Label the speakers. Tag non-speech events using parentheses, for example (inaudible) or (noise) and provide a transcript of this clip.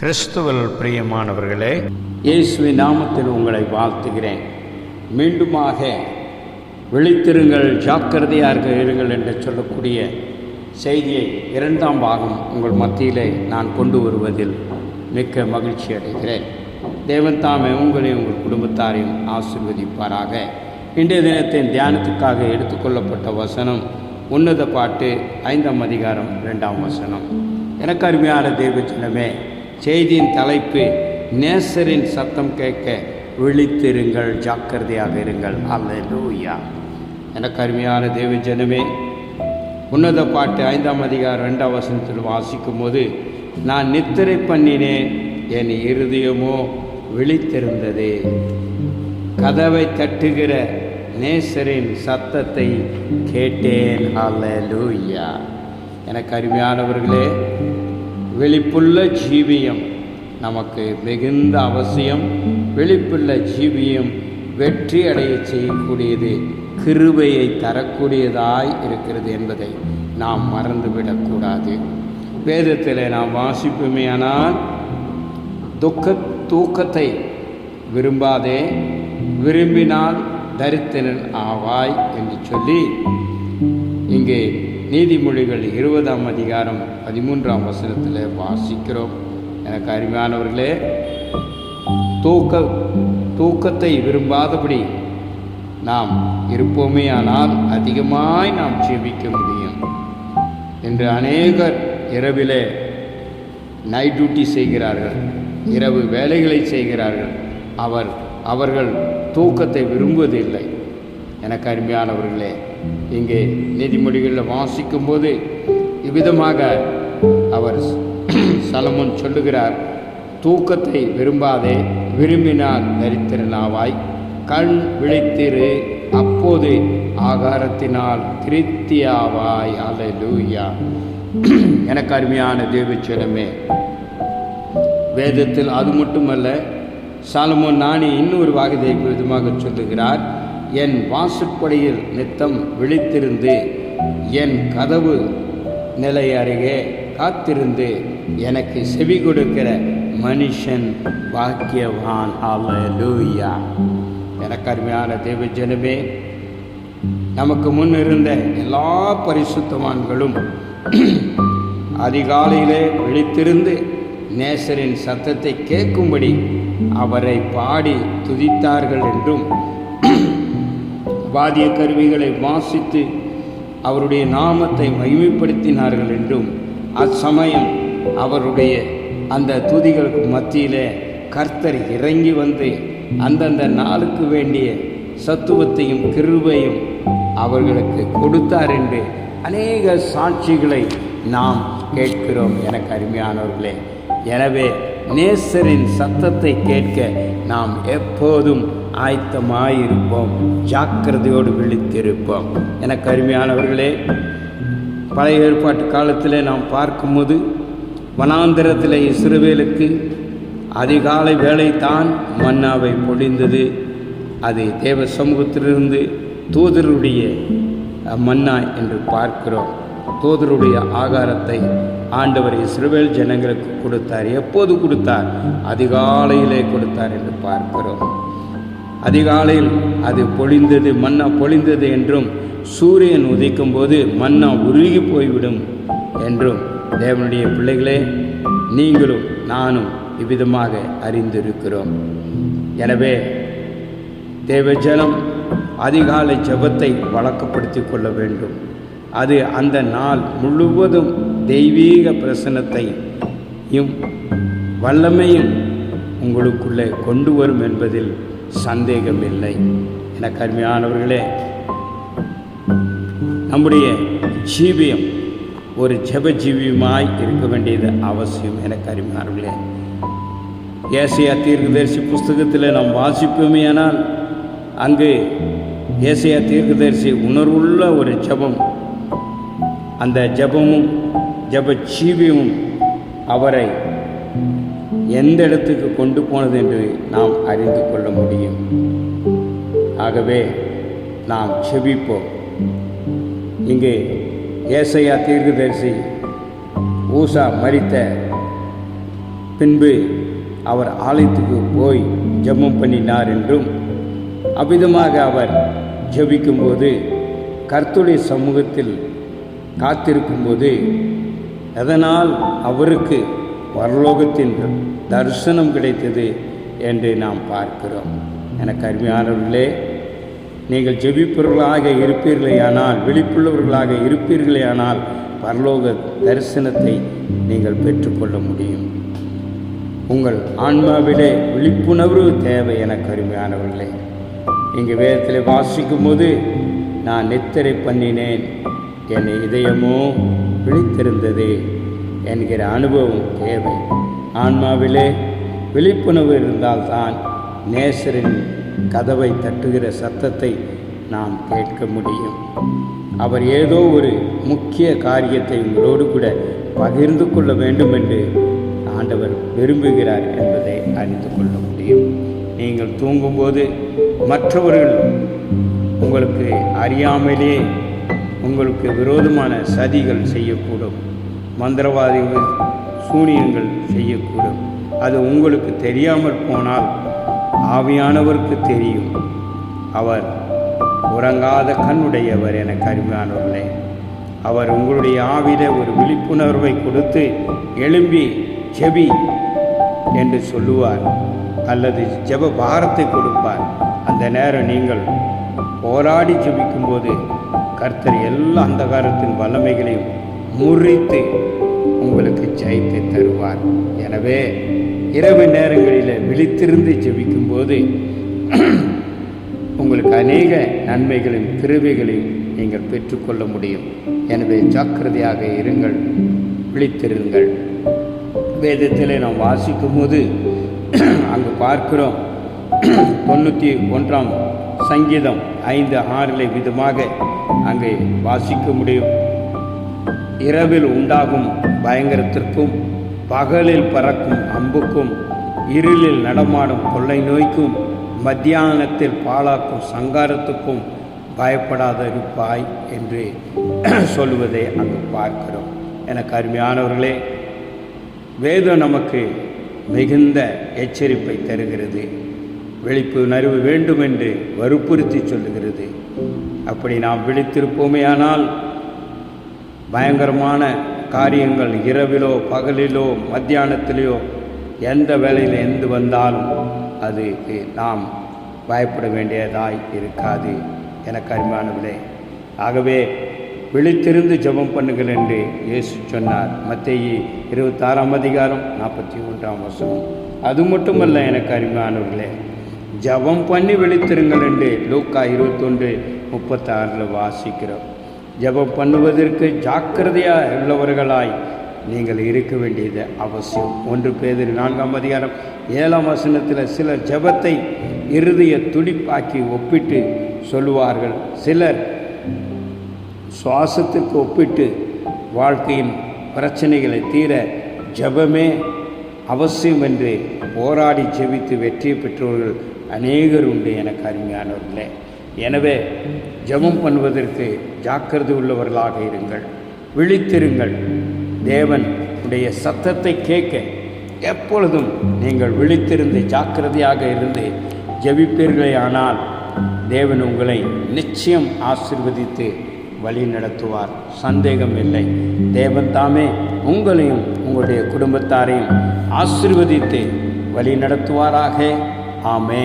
Speaker 1: கிறிஸ்துவல் பிரியமானவர்களே
Speaker 2: இயேசுவின் நாமத்தில் உங்களை வாழ்த்துகிறேன். மீண்டுமாக விழித்திருங்கள் ஜாக்கிரதையாக இருங்கள் என்று சொல்லக்கூடிய செய்தியை இரண்டாம் பாகம் உங்கள் மத்தியிலே நான் கொண்டு வருவதில் மிக்க மகிழ்ச்சி அடைகிறேன். தேவன் தாமே உங்களையும் உங்கள் குடும்பத்தாரையும் ஆசிர்வதிப்பாராக. இன்றைய தினத்தின் தியானத்துக்காக எடுத்துக்கொள்ளப்பட்ட வசனம் உன்னத பாட்டு ஐந்தாம் அதிகாரம் ரெண்டாம் வசனம். எனக்கு அருமையான தேவச்சனமே செய்தியின் தலைப்பு நேசரின் சத்தம் கேட்க விழித்திருங்கள் ஜாக்கிரதையாக இருங்கள். அல்ல லூயா எனக்கு அருமையான தேவ ஜனமே உன்னத பாட்டு ஐந்தாம் அதிகாரம் ரெண்டாம் வசனத்தில் வாசிக்கும் போது நான் நித்திரை பண்ணினேன் என் இருதயமோ விழித்திருந்தது. கதவை தட்டுகிற நேசரின் சத்தத்தை கேட்டேன். லூயா எனக்கு அருமையானவர்களே விழிப்புள்ள ஜீவியம் நமக்கு மிகுந்த அவசியம். விழிப்புள்ள ஜீவியம் வெற்றி அடைய செய்யக்கூடியது கிருபையை தரக்கூடியதாய் இருக்கிறது என்பதை நாம் மறந்துவிடக்கூடாது. வேதத்தில் நாம் வாசிப்புமையானால் துக்க தூக்கத்தை விரும்பாதே விரும்பினால் தரித்திரன் ஆவாய் என்று சொல்லி இங்கே நீதிமொழிகள் இருபதாம் அதிகாரம் பதிமூன்றாம் வசனத்தில் வாசிக்கிறோம். எனக்கு அருமையானவர்களே தூக்க தூக்கத்தை விரும்பாதபடி நாம் இருப்போமே ஆனால் அதிகமாய் நாம் ஜீவிக்க முடியும். என்று அநேகர் இரவிலே நைட் டியூட்டி செய்கிறார்கள். இரவு வேலைகளை செய்கிறார்கள். அவர் அவர்கள் தூக்கத்தை விரும்புவதில்லை. எனக்கு அருமையானவர்களே இங்கே நீதிமொழிகளில் வாசிக்கும்போது இவ்விதமாக அவர் சலமுன் சொல்லுகிறார் தூக்கத்தை விரும்பாதே விரும்பினால் தரித்திரனாவாய். கண் விழித்திரு அப்போது ஆகாரத்தினால் திருப்தியாவாய். அல்லேலூயா (clears throat) எனக்கு அருமையான தேவச்சனமே வேதத்தில் அது மட்டுமல்ல சாலமோ நாணி இன்னொரு வாகதை விதமாக சொல்லுகிறார் என் வாசற்படியில் நித்தம் விழித்திருந்து என் கதவு நிலை அருகே காத்திருந்து எனக்கு செவி கொடுக்கிற மனுஷன் பாக்கியவான். அல்லேலூயா எனக்கு அருமையான தேவ ஜனமே நமக்கு முன் இருந்த எல்லா பரிசுத்தவான்களும் அதிகாலையிலே விழித்திருந்து நேசரின் சத்தத்தை கேட்கும்படி அவரை பாடி துதித்தார்கள் என்றும் வாதிய கருவிகளை வாசித்து அவருடைய நாமத்தை மகிமைப்படுத்தினார்கள் என்றும் அச்சமயம் அவருடைய அந்த துதிகளுக்கு மத்தியிலே கர்த்தர் இறங்கி வந்து அந்தந்த நாளுக்கு வேண்டிய சத்துவத்தையும் கிருபையும் அவர்களுக்கு கொடுத்தார் என்று அநேக சாட்சிகளை நாம் கேட்கிறோம் எனக்கு அருமையானவர்களே. எனவே நேசரின் சத்தத்தை கேட்க நாம் எப்போதும் ஆயத்தமாயிருப்போம் ஜாக்கிரதையோடு விழித்திருப்போம். எனக்கு அருமையானவர்களே பழைய ஏற்பாட்டு காலத்தில் நாம் பார்க்கும்போது வனாந்திரத்தில் இஸ்ரவேலுக்கு அதிகாலை வேலைத்தான் மன்னாவை பொழிந்தது. அது தேவ சமூகத்திலிருந்து தூதருடைய மன்னா என்று பார்க்கிறோம். தூதருடைய ஆகாரத்தை ஆண்டவர் இஸ்ரவேல் ஜனங்களுக்கு கொடுத்தார். எப்போது கொடுத்தார்? அதிகாலையிலே கொடுத்தார் என்று பார்க்கிறோம். அதிகாலையில் அது பொழிந்தது மன்னா பொழிந்தது என்றும் சூரியன் உதிக்கும் போது மன்னா உருகி போய்விடும் என்றும் தேவனுடைய பிள்ளைகளே நீங்களும் நானும் இவ்விதமாக அறிந்திருக்கிறோம். எனவே தேவஜனம் அதிகாலை ஜபத்தை வழக்கப்படுத்திக் கொள்ள வேண்டும். அது அந்த நாள் முழுவதும் தெய்வீக பிரசனத்தையும் வல்லமையும் உங்களுக்குள்ளே கொண்டு வரும் என்பதில் சந்தேகமில்லை. என கருமையானவர்களே நம்முடைய ஜீவியம் ஒரு ஜெப ஜீவியமாய் இருக்க வேண்டியது அவசியம் என கருமையானவர்களே. ஏசையா தீர்க்கதரிசி புஸ்தகத்தில் நாம் வாசிப்போமே ஆனால் அங்கு ஏசையா தீர்க்கதரிசி உணர்வுள்ள ஒரு ஜபம் அந்த ஜபமும் ஜப ஜீவியமும் அவரை எந்த இடத்துக்கு கொண்டு போனது என்று நாம் அறிந்து கொள்ள முடியும். ஆகவே நாம் செபிப்போம் இங்கே ஏசையா தீர்க்கதரிசி ஊசா மறித்த பின்பு அவர் ஆலயத்துக்கு போய் ஜெபம் பண்ணினார் என்றும் அவ்விதமாக அவர் ஜெபிக்கும்போது கர்த்துடைய சமூகத்தில் காத்திருக்கும்போது அதனால் அவருக்கு பரலோகத்தின் தரிசனம் கிடைத்தது என்று நாம் பார்க்கிறோம். எனக்கு அருமையானவர்களே நீங்கள் ஜெபிப்பவர்களாக இருப்பீர்களேயானால் விழிப்புள்ளவர்களாக இருப்பீர்களேயானால் பரலோக தரிசனத்தை நீங்கள் பெற்றுக்கொள்ள முடியும். உங்கள் ஆன்மாவிலே விழிப்புணர்வு தேவை எனக்கு அருமையானவர்களே. இங்கே வேதத்தில் வாசிக்கும் போது நான் நித்திரை பண்ணினேன். என் இதயமோ விழித்திருந்தது என்கிற அனுபவம் தேவை. ஆன்மாவிலே விழிப்புணர்வு இருந்தால்தான் நேசரின் கதவை தட்டுகிற சத்தத்தை நாம் கேட்க முடியும். அவர் ஏதோ ஒரு முக்கிய காரியத்தை உங்களோடு கூட பகிர்ந்து கொள்ள வேண்டும் என்று ஆண்டவர் விரும்புகிறார் என்பதை அறிந்து கொள்ள முடியும். நீங்கள் தூங்கும்போது மற்றவர்கள் உங்களுக்கு அறியாமலே உங்களுக்கு விரோதமான சதிகள் செய்யக்கூடும். மந்திரவாதிகள் சூனியங்கள் செய்யக்கூடும். அது உங்களுக்கு தெரியாமல் போனால் ஆவியானவருக்கு தெரியும். அவர் உறங்காத கண்ணுடையவர் என கருமையானவர்களே அவர் உங்களுடைய ஆவில ஒரு விழிப்புணர்வை கொடுத்து எழும்பி ஜெபி என்று சொல்லுவார். அல்லது ஜெப பாரத்தை கொடுப்பார். அந்த நேரம் நீங்கள் போராடி ஜெபிக்கும்போது கர்த்தர் எல்லா அந்தகாரத்தின் வல்லமைகளையும் முறித்து உங்களுக்கு ஜெயித்து தருவார். எனவே இரவு நேரங்களில் விழித்திருந்து ஜெபிக்கும்போது உங்களுக்கு அநேக நன்மைகளையும் கிருபைகளையும் நீங்கள் பெற்றுக்கொள்ள முடியும். எனவே ஜாக்கிரதையாக இருங்கள் விழித்திருங்கள். வேதத்தில் நாம் வாசிக்கும் போது அங்கு பார்க்கிறோம் தொண்ணூற்றி ஒன்றாம் சங்கீதம் ஐந்து ஆறிலே விதமாக அங்கே வாசிக்க முடியும். இரவில் உண்டாகும் பயங்கரத்திற்கும் பகலில் பறக்கும் அம்புக்கும் இருளில் நடமாடும் கொள்ளை நோய்க்கும் மத்தியானத்தில் பாழாக்கும் சங்காரத்துக்கும் பயப்படாதிருப்பாய் என்று சொல்லுவதை அங்கு பார்க்கிறோம். எனக்கு அருமையானவர்களே வேதம் நமக்கு மிகுந்த எச்சரிப்பை தருகிறது. விழிப்புணர்வு வேண்டும் என்று வற்புறுத்தி சொல்லுகிறது. அப்படி நாம் விழித்திருப்போமே ஆனால் பயங்கரமான காரியங்கள் இரவிலோ பகலிலோ மத்தியானத்திலேயோ எந்த வேலையில் எந்து வந்தாலும் அதுக்கு நாம் பயப்பட வேண்டியதாய் இருக்காது. எனக்கு அருமையானவர்களே ஆகவே விழித்திருந்து ஜெபம் பண்ணுங்கள் என்று இயேசு சொன்னார். மத்திய இருபத்தாறாம் அதிகாரம் நாற்பத்தி ஒன்றாம் வருஷம் அது மட்டுமல்ல எனக்கு அருமையானவர்களே ஜெபம் பண்ணி விழித்திருங்கள் என்று லூக்கா இருபத்தொன்று முப்பத்தாறில் வாசிக்கிறோம். ஜெபம் பண்ணுவதற்கு ஜாக்கிரதையாக உள்ளவர்களாய் நீங்கள் இருக்க வேண்டியது அவசியம். ஒன்று பேதில் நான்காம் அதிகாரம் ஏழாம் வசனத்தில் சிலர் ஜெபத்தை இருதய துடிப்பாக்கி ஒப்பிட்டு சொல்லுவார்கள். சிலர் சுவாசத்துக்கு ஒப்பிட்டு வாழ்க்கையின் பிரச்சனைகளை தீர ஜெபமே அவசியம் என்று போராடி ஜெபித்து வெற்றி பெற்றவர்கள் அநேகர் உண்டு எனக்கு அருமையானவர்களே. எனவே ஜெபம் பண்ணுவதற்கு ஜாக்கிரதை உள்ளவர்களாக இருங்கள். விழித்திருங்கள். தேவன் உடைய சத்தத்தை கேட்க எப்பொழுதும் நீங்கள் விழித்திருந்து ஜாக்கிரதையாக இருந்து ஜெபிப்பீர்களே ஆனால் தேவன் உங்களை நிச்சயம் ஆசிர்வதித்து வழி நடத்துவார். சந்தேகம் இல்லை. தேவன் தாமே உங்களையும் உங்களுடைய குடும்பத்தாரையும் ஆசிர்வதித்து வழி நடத்துவாராக. ஆமே